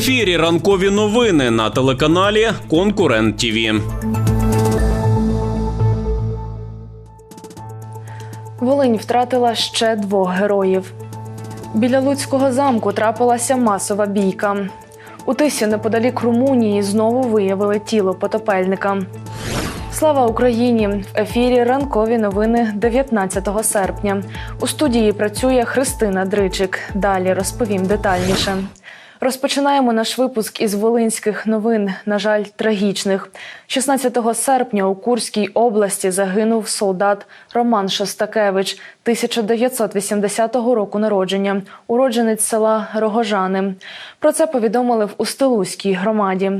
ефірі ранкові новини на телеканалі Конкурент ТІВІ. Волинь втратила ще двох героїв. Біля Луцького замку трапилася масова бійка. У тисі неподалік Румунії знову виявили тіло потопельника. Слава Україні! В ефірі ранкові новини 19 серпня. У студії працює Христина Дричик. Далі розповім детальніше. Розпочинаємо наш випуск із волинських новин, на жаль, трагічних. 16 серпня у Курській області загинув солдат Роман Шостакевич, 1980 року народження, уродженець села Рогожани. Про це повідомили в Устилузькій громаді.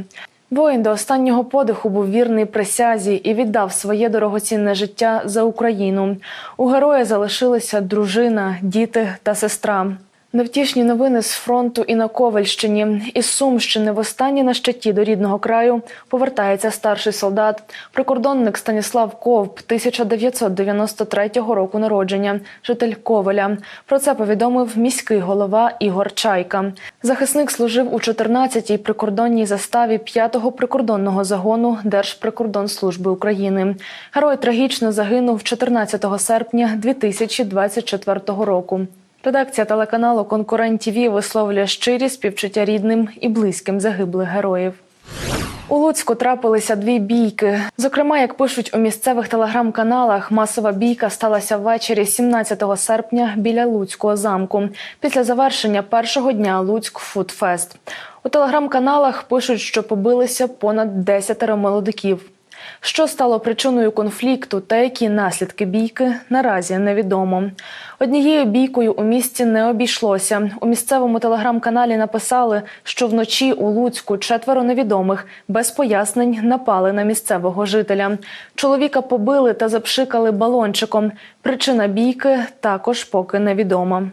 Воїн до останнього подиху був вірний присязі і віддав своє дорогоцінне життя за Україну. У героя залишилися дружина, діти та сестра. Невтішні новини з фронту і на Ковальщині. Із Сумщини в останній на щиті до рідного краю повертається старший солдат, прикордонник Станіслав Ковб, 1993 року народження, житель Ковеля. Про це повідомив міський голова Ігор Чайка. Захисник служив у 14-й прикордонній заставі 5-го прикордонного загону Держприкордонслужби України. Герой трагічно загинув 14 серпня 2024 року. Редакція телеканалу Конкурент ТІВІ висловлює щирі співчуття рідним і близьким загиблих героїв. У Луцьку трапилися дві бійки. Зокрема, як пишуть у місцевих телеграм-каналах, масова бійка сталася ввечері 17 серпня біля Луцького замку після завершення першого дня Луцьк Фудфест. У телеграм-каналах пишуть, що побилися понад 10 молодиків. Що стало причиною конфлікту та які наслідки бійки наразі невідомо. Однією бійкою у місті не обійшлося. У місцевому телеграм-каналі написали, що вночі у Луцьку четверо невідомих без пояснень напали на місцевого жителя. Чоловіка побили та запшикали балончиком. Причина бійки також поки невідома.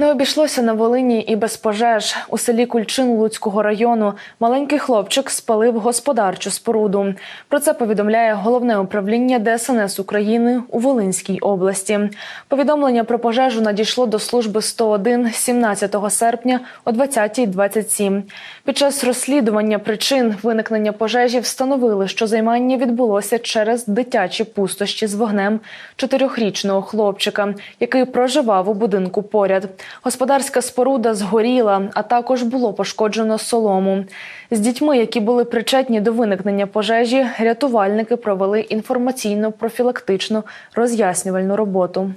Не обійшлося на Волині і без пожеж. У селі Кульчин Луцького району маленький хлопчик спалив господарчу споруду. Про це повідомляє головне управління ДСНС України у Волинській області. Повідомлення про пожежу надійшло до служби 101 17 серпня о 20.27. Під час розслідування причин виникнення пожежі встановили, що займання відбулося через дитячі пустощі з вогнем чотирьохрічного хлопчика, який проживав у будинку поряд. Господарська споруда згоріла, а також було пошкоджено солому. З дітьми, які були причетні до виникнення пожежі, рятувальники провели інформаційно-профілактичну роз'яснювальну роботу.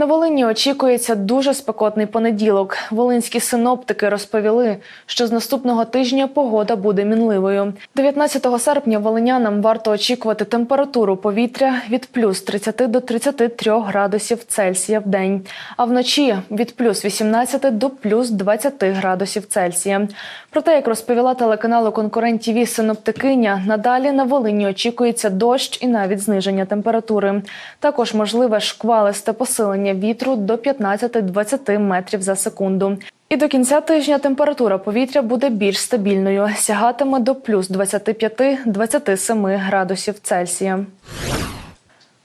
На Волині очікується дуже спекотний понеділок. Волинські синоптики розповіли, що з наступного тижня погода буде мінливою. 19 серпня волинянам варто очікувати температуру повітря від плюс 30 до 33 градусів Цельсія в день, а вночі від плюс 18 до плюс 20 градусів Цельсія. Проте, як розповіла телеканалу Конкурент ТІВІ синоптикиня, надалі на Волині очікується дощ і навіть зниження температури. Також можливе шквалисте посилення вітру до 15-20 метрів за секунду. І до кінця тижня температура повітря буде більш стабільною, сягатиме до плюс 25-27 градусів Цельсія.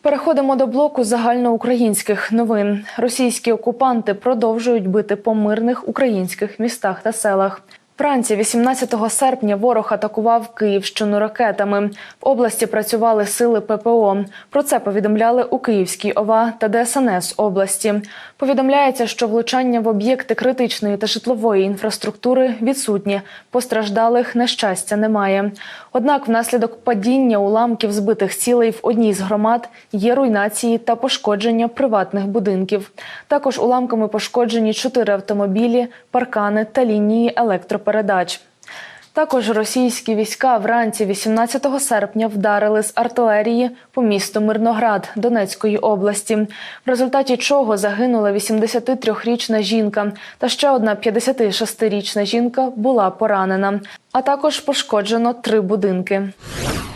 Переходимо до блоку загальноукраїнських новин. Російські окупанти продовжують бити по мирних українських містах та селах. Вранці 18 серпня ворог атакував Київщину ракетами. В області працювали сили ППО. Про це повідомляли у Київській ОВА та ДСНС області. Повідомляється, що влучання в об'єкти критичної та житлової інфраструктури відсутні. Постраждалих на щастя немає. Однак, внаслідок падіння уламків збитих цілей в одній з громад є руйнації та пошкодження приватних будинків. Також уламками пошкоджені чотири автомобілі, паркани та лінії електропередач. Також російські війська вранці 18 серпня вдарили з артилерії по місту Мирноград Донецької області, в результаті чого загинула 83-річна жінка, та ще одна 56-річна жінка була поранена. А також пошкоджено три будинки.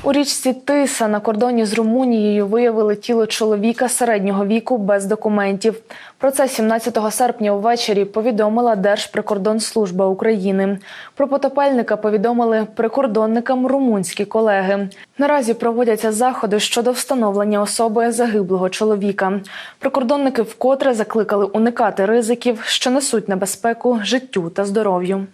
У річці Тиса на кордоні з Румунією виявили тіло чоловіка середнього віку без документів. Про це 17 серпня увечері повідомила Держприкордонслужба України. Про потопельника повідомили прикордонникам румунські колеги. Наразі проводяться заходи щодо встановлення особи загиблого чоловіка. Прикордонники вкотре закликали уникати ризиків, що несуть небезпеку життю та здоров'ю.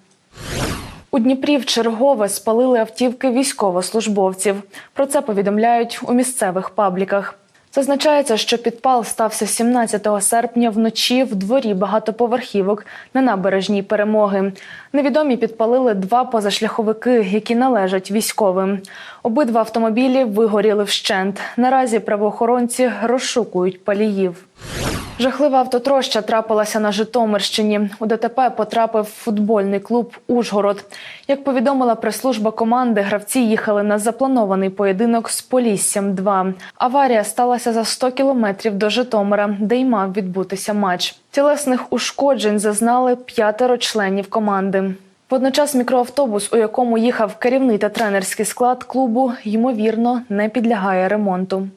У Дніпрі в чергове спалили автівки військовослужбовців. Про це повідомляють у місцевих пабліках. Зазначається, що підпал стався 17 серпня вночі в дворі багатоповерхівок на набережній перемоги. Невідомі підпалили два позашляховики, які належать військовим. Обидва автомобілі вигоріли вщент. Наразі правоохоронці розшукують паліїв. Жахлива автотроща трапилася на Житомирщині. У ДТП потрапив футбольний клуб Ужгород. Як повідомила прес-служба команди, гравці їхали на запланований поєдинок з Поліссям 2 Аварія сталася за 100 кілометрів до Житомира, де й мав відбутися матч. Тілесних ушкоджень зазнали п'ятеро членів команди. Водночас мікроавтобус, у якому їхав керівний та тренерський склад клубу, ймовірно, не підлягає ремонту.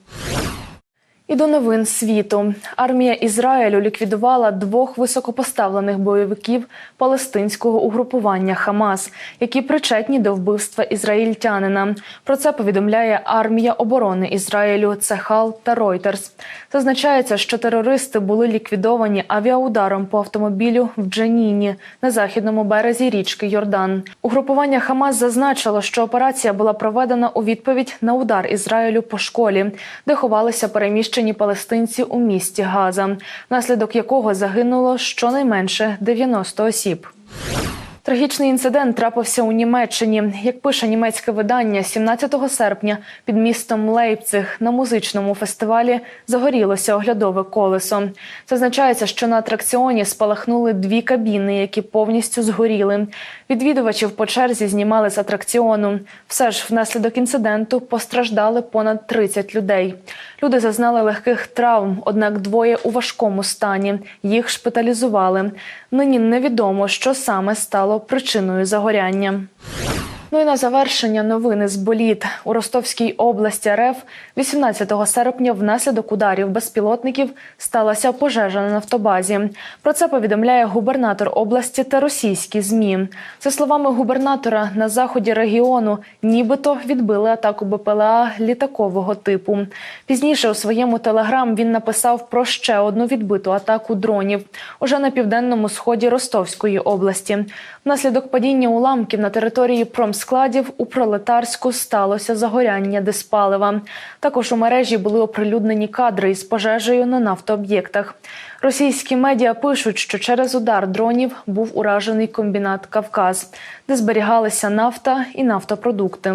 І до новин світу. Армія Ізраїлю ліквідувала двох високопоставлених бойовиків палестинського угрупування Хамас, які причетні до вбивства ізраїльтянина. Про це повідомляє армія оборони Ізраїлю Цехал та Ройтерс. Зазначається, що терористи були ліквідовані авіаударом по автомобілю в Джаніні на західному березі річки Йордан. Угрупування Хамас зазначило, що операція була проведена у відповідь на удар Ізраїлю по школі, де ховалися переміщені палестинці у місті Газа, внаслідок якого загинуло щонайменше 90 осіб. Трагічний інцидент трапився у Німеччині. Як пише німецьке видання, 17 серпня під містом Лейпциг на музичному фестивалі загорілося оглядове колесо. Зазначається, що на атракціоні спалахнули дві кабіни, які повністю згоріли. Відвідувачів по черзі знімали з атракціону. Все ж внаслідок інциденту постраждали понад 30 людей. Люди зазнали легких травм, однак двоє у важкому стані. Їх шпиталізували. Нині невідомо, що саме стало причиною загоряння. Ну і на завершення новини з боліт у Ростовській області РФ 18 серпня внаслідок ударів безпілотників сталася пожежа на нафтобазі. Про це повідомляє губернатор області та російські змі. За словами губернатора, на заході регіону нібито відбили атаку БПЛА літакового типу. Пізніше у своєму телеграм він написав про ще одну відбиту атаку дронів уже на південному сході Ростовської області. Внаслідок падіння уламків на території промскладів у пролетарську сталося загоряння диспалива. Також у мережі були оприлюднені кадри із пожежею на нафтооб'єктах. Російські медіа пишуть, що через удар дронів був уражений комбінат Кавказ, де зберігалися нафта і нафтопродукти.